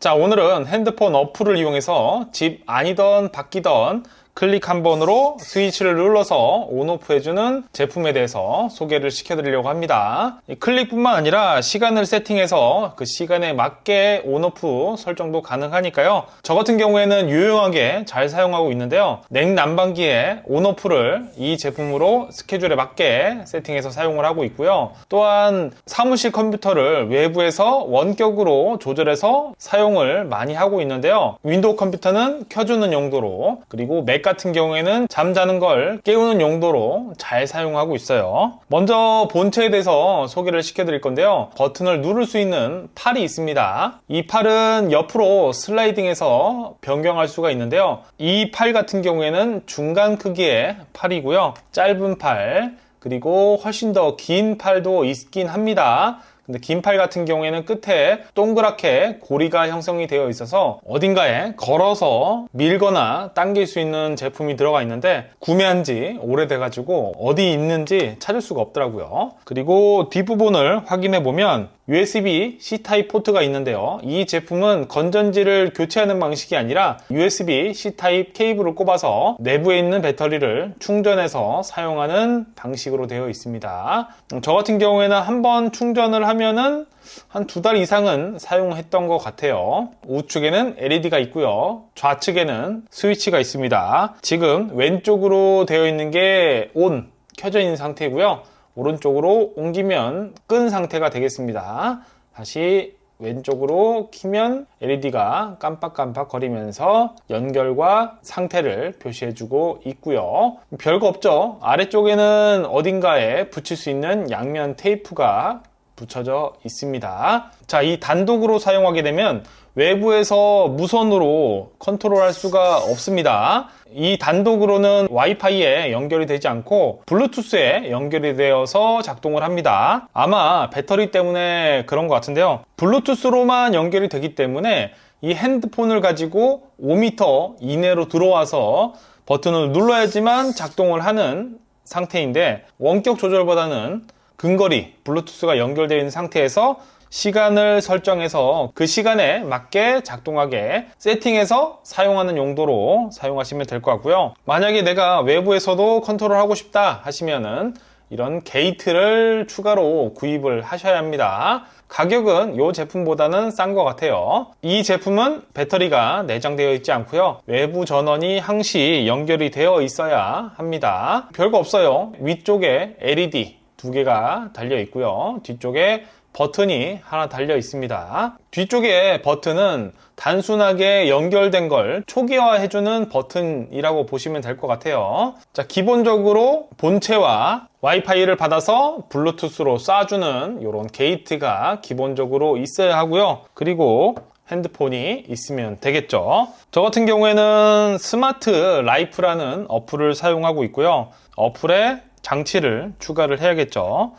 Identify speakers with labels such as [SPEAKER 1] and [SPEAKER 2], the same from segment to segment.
[SPEAKER 1] 자, 오늘은 핸드폰 어플을 이용해서 집 아니던 바뀌던 클릭 한 번으로 스위치를 눌러서 온오프 해주는 제품에 대해서 소개를 시켜드리려고 합니다. 이 클릭뿐만 아니라 시간을 세팅해서 그 시간에 맞게 온오프 설정도 가능하니까요. 저 같은 경우에는 유용하게 잘 사용하고 있는데요. 냉난방기에 온오프를 이 제품으로 스케줄에 맞게 세팅해서 사용을 하고 있고요. 또한 사무실 컴퓨터를 외부에서 원격으로 조절해서 사용을 많이 하고 있는데요. 윈도우 컴퓨터는 켜주는 용도로 그리고 맥 같은 경우에는 잠자는 걸 깨우는 용도로 잘 사용하고 있어요. 먼저 본체에 대해서 소개를 시켜드릴 건데요. 버튼을 누를 수 있는 팔이 있습니다. 이 팔은 옆으로 슬라이딩해서 변경할 수가 있는데요. 이 팔 같은 경우에는 중간 크기의 팔이고요. 짧은 팔, 그리고 훨씬 더 긴 팔도 있긴 합니다. 근데 긴팔 같은 경우에는 끝에 동그랗게 고리가 형성이 되어 있어서 어딘가에 걸어서 밀거나 당길 수 있는 제품이 들어가 있는데 구매한 지 오래돼가지고 어디 있는지 찾을 수가 없더라고요. 그리고 뒷부분을 확인해 보면 USB C 타입 포트가 있는데요. 이 제품은 건전지를 교체하는 방식이 아니라 USB C 타입 케이블을 꼽아서 내부에 있는 배터리를 충전해서 사용하는 방식으로 되어 있습니다. 저 같은 경우에는 한번 충전을 하면 은 한 두 달 이상은 사용했던 것 같아요. 우측에는 LED가 있고요. 좌측에는 스위치가 있습니다. 지금 왼쪽으로 되어 있는 게 온, 켜져 있는 상태고요. 오른쪽으로 옮기면 끈 상태가 되겠습니다. 다시 왼쪽으로 키면 LED가 깜빡깜빡 거리면서 연결과 상태를 표시해주고 있고요. 별거 없죠? 아래쪽에는 어딘가에 붙일 수 있는 양면 테이프가 붙여져 있습니다. 자, 이 단독으로 사용하게 되면 외부에서 무선으로 컨트롤할 수가 없습니다. 이 단독으로는 와이파이에 연결이 되지 않고 블루투스에 연결이 되어서 작동을 합니다. 아마 배터리 때문에 그런 것 같은데요. 블루투스로만 연결이 되기 때문에 이 핸드폰을 가지고 5m 이내로 들어와서 버튼을 눌러야지만 작동을 하는 상태인데 원격 조절보다는 근거리 블루투스가 연결되어 있는 상태에서 시간을 설정해서 그 시간에 맞게 작동하게 세팅해서 사용하는 용도로 사용하시면 될 것 같고요. 만약에 내가 외부에서도 컨트롤하고 싶다 하시면은 이런 게이트를 추가로 구입을 하셔야 합니다. 가격은 이 제품보다는 싼 것 같아요. 이 제품은 배터리가 내장되어 있지 않고요. 외부 전원이 항시 연결이 되어 있어야 합니다. 별거 없어요. 위쪽에 LED 두 개가 달려 있고요. 뒤쪽에 버튼이 하나 달려 있습니다. 뒤쪽에 버튼은 단순하게 연결된 걸 초기화해주는 버튼이라고 보시면 될 것 같아요. 자, 기본적으로 본체와 와이파이를 받아서 블루투스로 쏴주는 이런 게이트가 기본적으로 있어야 하고요. 그리고 핸드폰이 있으면 되겠죠. 저 같은 경우에는 스마트 라이프라는 어플을 사용하고 있고요. 어플에 장치를 추가를 해야겠죠.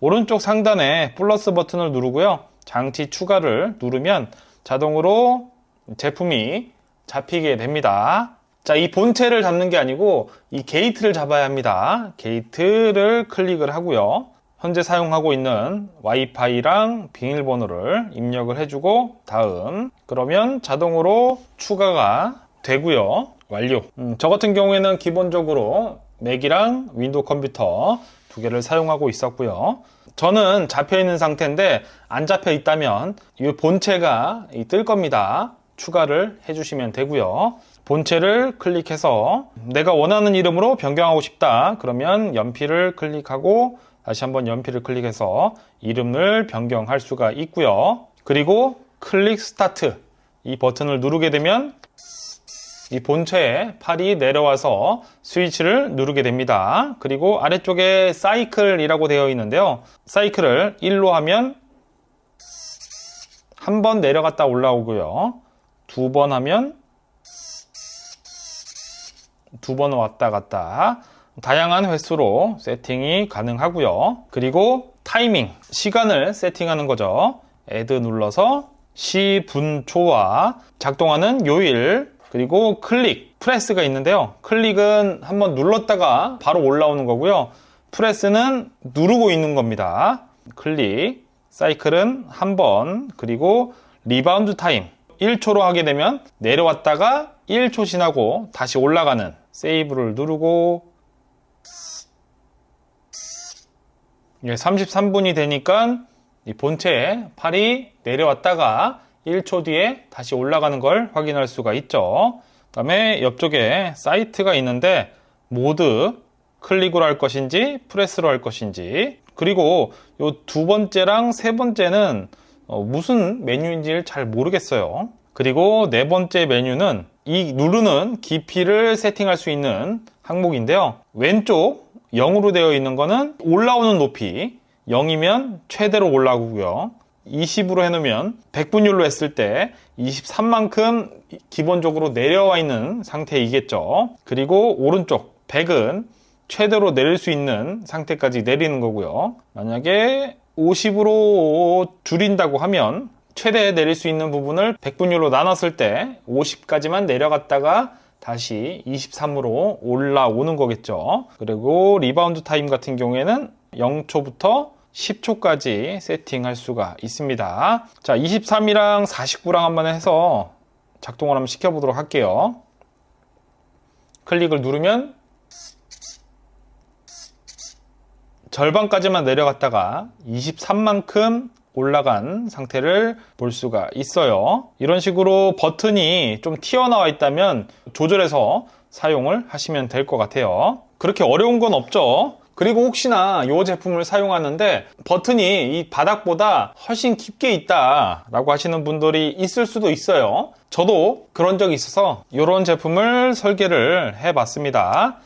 [SPEAKER 1] 오른쪽 상단에 플러스 버튼을 누르고요. 장치 추가를 누르면 자동으로 제품이 잡히게 됩니다. 자, 이 본체를 잡는 게 아니고 이 게이트를 잡아야 합니다. 게이트를 클릭을 하고요. 현재 사용하고 있는 와이파이랑 비밀번호를 입력을 해주고 다음 그러면 자동으로 추가가 되고요. 완료. 음, 저 같은 경우에는 기본적으로 맥이랑 윈도우 컴퓨터 두 개를 사용하고 있었고요. 저는 잡혀 있는 상태인데 안 잡혀 있다면 이 본체가 뜰 겁니다. 추가를 해주시면 되고요. 본체를 클릭해서 내가 원하는 이름으로 변경하고 싶다. 그러면 연필을 클릭하고 다시 한번 연필을 클릭해서 이름을 변경할 수가 있고요. 그리고 클릭 스타트 이 버튼을 누르게 되면 이 본체에 팔이 내려와서 스위치를 누르게 됩니다. 그리고 아래쪽에 사이클이라고 되어 있는데요. 사이클을 1로 하면 한 번 내려갔다 올라오고요. 두 번 하면 두 번 왔다 갔다 다양한 횟수로 세팅이 가능하고요. 그리고 타이밍, 시간을 세팅하는 거죠. 애드 눌러서 시, 분, 초와 작동하는 요일, 그리고 클릭, 프레스가 있는데요. 클릭은 한번 눌렀다가 바로 올라오는 거고요. 프레스는 누르고 있는 겁니다. 클릭, 사이클은 한 번, 그리고 리바운드 타임. 1초로 하게 되면 내려왔다가 1초 지나고 다시 올라가는 세이브를 누르고 33분이 되니까 이 본체에 팔이 내려왔다가 1초 뒤에 다시 올라가는 걸 확인할 수가 있죠. 그 다음에 옆쪽에 사이트가 있는데 모드 클릭으로 할 것인지 프레스로 할 것인지 그리고 요두 번째랑 세 번째는 어, 무슨 메뉴인지를 잘 모르겠어요. 그리고 네 번째 메뉴는 이 누르는 깊이를 세팅할 수 있는 항목인데요. 왼쪽 0으로 되어 있는 거는 올라오는 높이 0이면 최대로 올라오고요. 20으로 해놓으면 100분율로 했을 때 23만큼 기본적으로 내려와 있는 상태이겠죠. 그리고 오른쪽 100은 최대로 내릴 수 있는 상태까지 내리는 거고요. 만약에 50으로 줄인다고 하면 최대 내릴 수 있는 부분을 100분율로 나눴을 때 50까지만 내려갔다가 다시 23으로 올라오는 거겠죠. 그리고 리바운드 타임 같은 경우에는 0초부터 10초까지 세팅할 수가 있습니다. 자, 23이랑 49랑 한번 해서 작동을 한번 시켜보도록 할게요. 클릭을 누르면 절반까지만 내려갔다가 23만큼 올라간 상태를 볼 수가 있어요. 이런 식으로 버튼이 좀 튀어나와 있다면 조절해서 사용을 하시면 될 것 같아요. 그렇게 어려운 건 없죠. 그리고 혹시나 이 제품을 사용하는데 버튼이 이 바닥보다 훨씬 깊게 있다 라고 하시는 분들이 있을 수도 있어요. 저도 그런 적이 있어서 이런 제품을 설계를 해 봤습니다.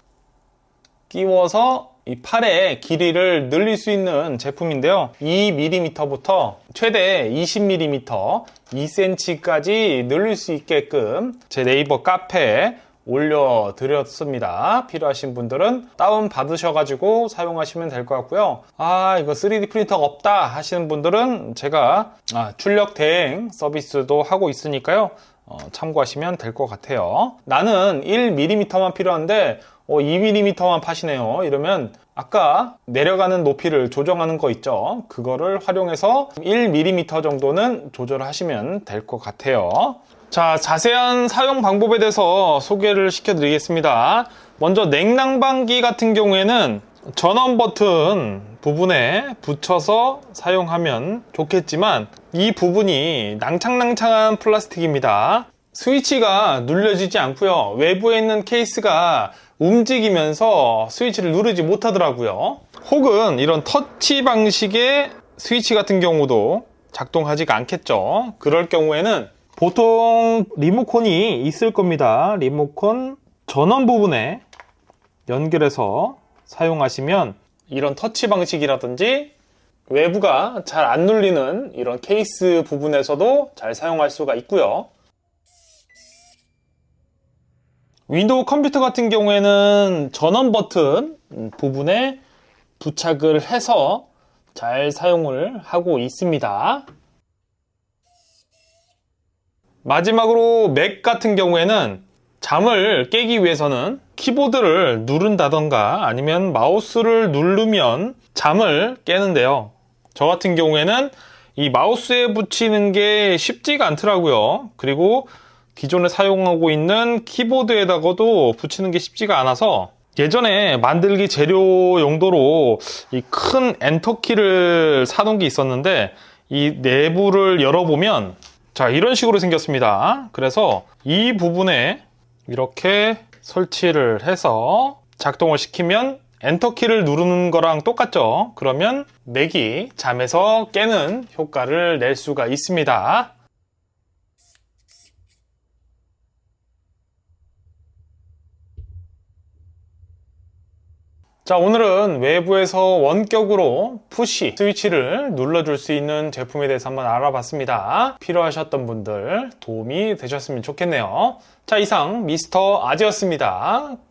[SPEAKER 1] 끼워서 이 팔의 길이를 늘릴 수 있는 제품인데요. 2mm부터 최대 20mm, 2cm까지 늘릴 수 있게끔 제 네이버 카페에 올려드렸습니다. 필요하신 분들은 다운 받으셔가지고 사용하시면 될 것 같고요. 아, 이거 3D 프린터가 없다 하시는 분들은 제가 아, 출력 대행 서비스도 하고 있으니까요. 어, 참고하시면 될 것 같아요. 나는 1mm만 필요한데 어, 2mm만 파시네요. 이러면 아까 내려가는 높이를 조정하는 거 있죠. 그거를 활용해서 1mm 정도는 조절하시면 될 것 같아요. 자, 자세한 사용 방법에 대해서 소개를 시켜드리겠습니다. 먼저 냉난방기 같은 경우에는 전원 버튼 부분에 붙여서 사용하면 좋겠지만 이 부분이 낭창낭창한 플라스틱입니다. 스위치가 눌려지지 않고요. 외부에 있는 케이스가 움직이면서 스위치를 누르지 못하더라고요. 혹은 이런 터치 방식의 스위치 같은 경우도 작동하지가 않겠죠. 그럴 경우에는 보통 리모컨이 있을 겁니다. 리모컨 전원 부분에 연결해서 사용하시면 이런 터치 방식이라든지 외부가 잘 안 눌리는 이런 케이스 부분에서도 잘 사용할 수가 있고요. 윈도우 컴퓨터 같은 경우에는 전원 버튼 부분에 부착을 해서 잘 사용을 하고 있습니다. 마지막으로 맥 같은 경우에는 잠을 깨기 위해서는 키보드를 누른다던가 아니면 마우스를 누르면 잠을 깨는데요. 저 같은 경우에는 이 마우스에 붙이는 게 쉽지가 않더라고요. 그리고 기존에 사용하고 있는 키보드에다가도 붙이는 게 쉽지가 않아서 예전에 만들기 재료 용도로 이 큰 엔터키를 사놓은 게 있었는데 이 내부를 열어보면 자 이런 식으로 생겼습니다. 그래서 이 부분에 이렇게 설치를 해서 작동을 시키면 엔터키를 누르는 거랑 똑같죠? 그러면 맥이 잠에서 깨는 효과를 낼 수가 있습니다. 자, 오늘은 외부에서 원격으로 푸시 스위치를 눌러줄 수 있는 제품에 대해서 한번 알아봤습니다. 필요하셨던 분들 도움이 되셨으면 좋겠네요. 자, 이상 미스터 아지였습니다. 끝!